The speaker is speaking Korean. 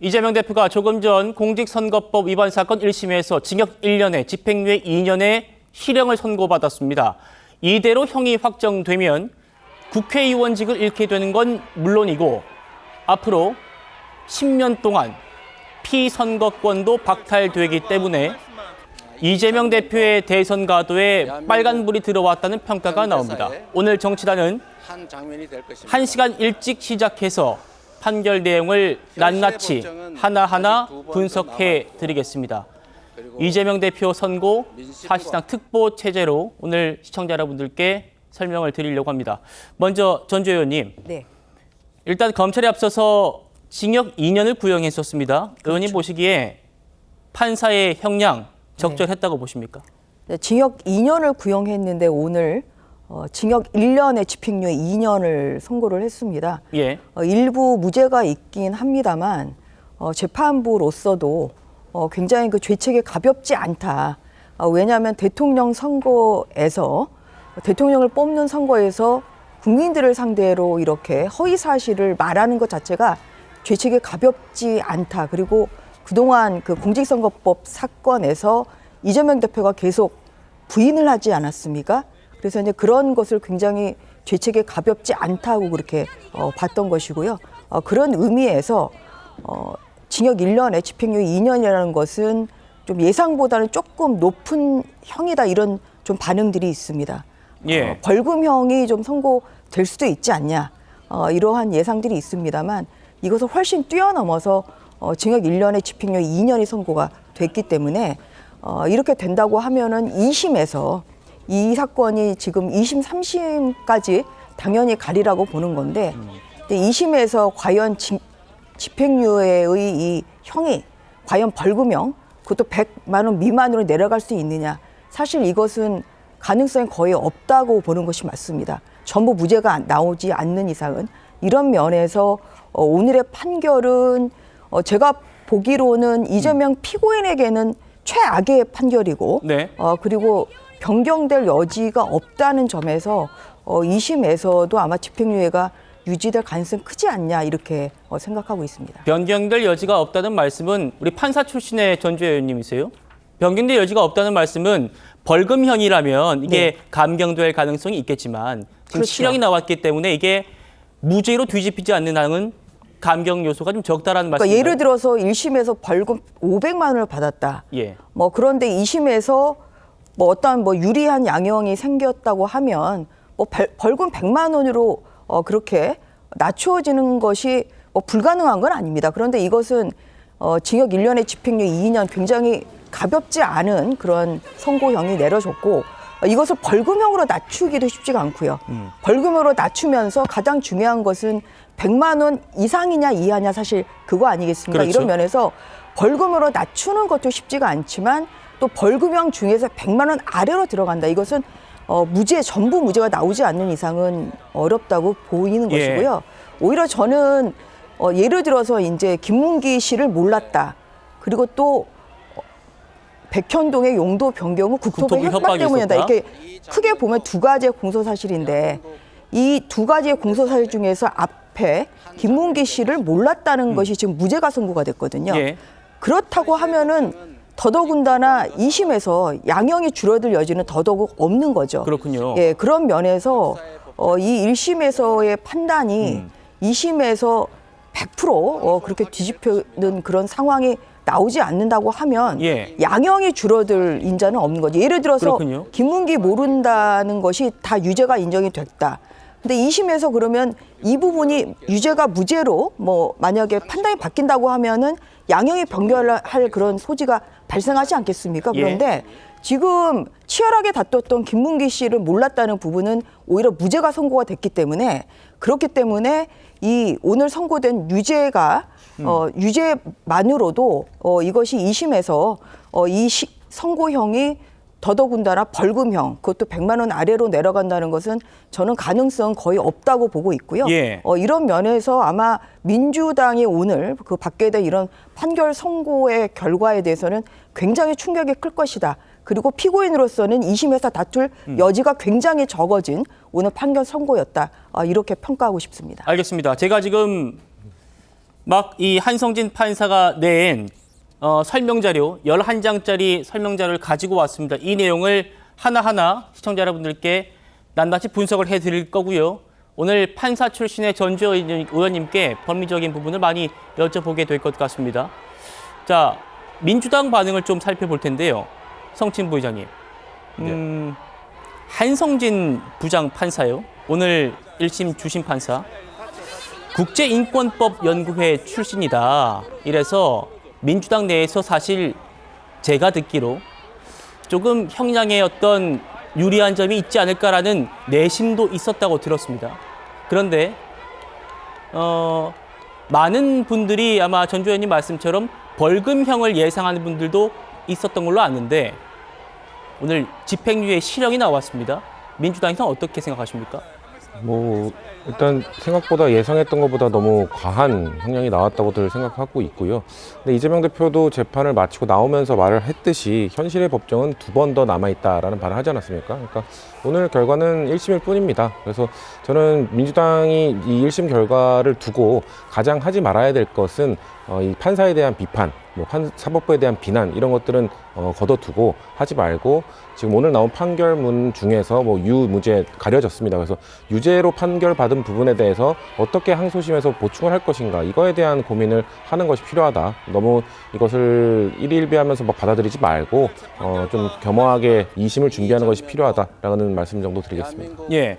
이재명 대표가 조금 전 공직선거법 위반 사건 1심에서 징역 1년에 집행유예 2년의 실형을 선고받았습니다. 이대로 형이 확정되면 국회의원직을 잃게 되는 건 물론이고 앞으로 10년 동안 피선거권도 박탈되기 때문에 이재명 대표의 대선 가도에 빨간불이 들어왔다는 평가가 나옵니다. 오늘 정치단은 한 장면이 될 것입니다. 한 시간 일찍 시작해서 판결 내용을 낱낱이 하나하나 분석해 드리겠습니다. 이재명 대표 선고 사실상 특보 체제로 오늘 시청자 여러분들께 설명을 드리려고 합니다. 먼저 전주 의원님, 네. 일단 검찰에 앞서서 징역 2년을 구형했었습니다. 의원님 보시기에 판사의 형량 적절했다고 보십니까? 네, 징역 2년을 구형했는데 오늘 어, 징역 1년에 집행유예 2년을 선고를 했습니다. 예. 어, 일부 무죄가 있긴 합니다만 어, 재판부로서도 어, 굉장히 그 죄책이 가볍지 않다. 어, 왜냐하면 대통령 선거에서 대통령을 뽑는 선거에서 국민들을 상대로 이렇게 허위 사실을 말하는 것 자체가 죄책이 가볍지 않다. 그리고 그동안 그 공직선거법 사건에서 이재명 대표가 계속 부인을 하지 않았습니까? 그래서 이제 그런 것을 굉장히 죄책이 가볍지 않다고 그렇게 어, 봤던 것이고요. 어, 그런 의미에서 어, 징역 1년에 집행유예 2년이라는 것은 좀 예상보다는 조금 높은 형이다 이런 좀 반응들이 있습니다. 예. 어, 벌금형이 좀 선고될 수도 있지 않냐 어, 이러한 예상들이 있습니다만 이것을 훨씬 뛰어넘어서 어, 징역 1년에 집행유예 2년이 선고가 됐기 때문에 어, 이렇게 된다고 하면은 2심에서 이 사건이 지금 2심, 3심까지 당연히 가리라고 보는 건데 근데 2심에서 과연 징- 집행유예의 이 형이 과연 벌금형 그것도 100만 원 미만으로 내려갈 수 있느냐 사실 이것은 가능성이 거의 없다고 보는 것이 맞습니다. 전부 무죄가 안- 나오지 않는 이상은 이런 면에서 어, 오늘의 판결은 어, 제가 보기로는 이재명 피고인에게는 최악의 판결이고 네. 어, 그리고 변경될 여지가 없다는 점에서 어, 2심에서도 아마 집행유예가 유지될 가능성이 크지 않냐 이렇게 어, 생각하고 있습니다. 변경될 여지가 없다는 말씀은 우리 판사 출신의 전주 의원님이세요? 변경될 여지가 없다는 말씀은 벌금형이라면 이게 감경될 가능성이 있겠지만 지금 네. 그렇죠. 실형이 나왔기 때문에 이게 무죄로 뒤집히지 않는 한은 감경 요소가 좀 적다라는 그러니까 말씀이죠. 예를 들어서 1심에서 벌금 500만 원을 받았다. 예. 뭐 그런데 2심에서 뭐 어떤 뭐 유리한 양형이 생겼다고 하면 뭐 벌- 벌금 100만 원으로 어 그렇게 낮추어지는 것이 뭐 불가능한 건 아닙니다. 그런데 이것은 어 징역 1년에 집행유예 2년 굉장히 가볍지 않은 그런 선고형이 내려졌고 어, 이것을 벌금형으로 낮추기도 쉽지가 않고요. 벌금으로 낮추면서 가장 중요한 것은 100만 원 이상이냐 이하냐 사실 그거 아니겠습니까? 그렇죠. 이런 면에서 벌금으로 낮추는 것도 쉽지가 않지만 또 벌금형 중에서 100만 원 아래로 들어간다. 이것은 어, 무죄 전부 무죄가 나오지 않는 이상은 어렵다고 보이는 예. 것이고요. 오히려 저는 어, 예를 들어서 이제 김문기 씨를 몰랐다. 그리고 또 어, 백현동의 용도 변경은 국토부 국토부 협박 협박이 때문이다. 있었다? 이렇게 크게 보면 두 가지의 공소 사실인데 이 두 가지의 공소 사실 중에서 앞에 김문기 씨를 몰랐다는 것이 지금 무죄가 선고가 됐거든요. 예. 그렇다고 하면은 더더군다나 2심에서 양형이 줄어들 여지는 더더욱 없는 거죠. 그렇군요. 예, 그런 면에서 어, 이 1심에서의 판단이 음. 2심에서 100% 어, 그렇게 뒤집히는 그런 상황이 나오지 않는다고 하면 예. 양형이 줄어들 인자는 없는 거죠. 예를 들어서 그렇군요. 김문기 모른다는 것이 다 유죄가 인정이 됐다. 근데 2심에서 그러면 이 부분이 유죄가 무죄로 뭐 만약에 판단이 바뀐다고 하면은 양형이 변경할 그런 소지가 발생하지 않겠습니까? 예. 그런데 지금 치열하게 다퉜던 김문기 씨를 몰랐다는 부분은 오히려 무죄가 선고가 됐기 때문에 그렇기 때문에 이 오늘 선고된 유죄가 어, 유죄만으로도 어, 이것이 2심에서 어, 이 시, 선고형이 더더군다나 벌금형 그것도 100만 원 아래로 내려간다는 것은 저는 가능성 거의 없다고 보고 있고요. 예. 어, 이런 면에서 아마 민주당이 오늘 그 받게 된 이런 판결 선고의 결과에 대해서는 굉장히 충격이 클 것이다. 그리고 피고인으로서는 2심에서 다툴 여지가 굉장히 적어진 오늘 판결 선고였다. 어, 이렇게 평가하고 싶습니다. 알겠습니다. 제가 지금 막 이 한성진 판사가 낸 어, 설명 자료 11장짜리 설명 자료를 가지고 왔습니다. 이 내용을 하나하나 시청자 여러분들께 낱낱이 분석을 해 드릴 거고요. 오늘 판사 출신의 전주 의원님께 법리적인 부분을 많이 여쭤보게 될 것 같습니다. 자, 민주당 반응을 좀 살펴볼 텐데요. 성친 부의장님. 음, 한성진 부장 판사요. 오늘 1심 주심 판사. 국제인권법 연구회 출신이다. 이래서 민주당 내에서 사실 제가 듣기로 조금 형량의 어떤 유리한 점이 있지 않을까라는 내심도 있었다고 들었습니다. 그런데 어, 많은 분들이 아마 전주 의원님 말씀처럼 벌금형을 예상하는 분들도 있었던 걸로 아는데 오늘 집행유예 실형이 나왔습니다. 민주당에서 어떻게 생각하십니까? 뭐 일단 생각보다 예상했던 것보다 너무 과한 형량이 나왔다고들 생각하고 있고요. 근데 이재명 대표도 재판을 마치고 나오면서 말을 했듯이 현실의 법정은 두 번 더 남아 있다라는 발언을 하지 않았습니까? 그러니까 오늘 결과는 1심일 뿐입니다. 그래서 저는 민주당이 이 1심 결과를 두고 가장 하지 말아야 될 것은 어, 이 판사에 대한 비판, 뭐 판, 사법부에 대한 비난 이런 것들은 어, 걷어두고 하지 말고 지금 오늘 나온 판결문 중에서 뭐 유무죄 가려졌습니다. 그래서 유죄로 판결받은 부분에 대해서 어떻게 항소심에서 보충을 할 것인가 이거에 대한 고민을 하는 것이 필요하다. 너무 이것을 일일비하면서 막 받아들이지 말고 어, 좀 겸허하게 이심을 준비하는 것이 필요하다라는 말씀 정도 드리겠습니다. 예.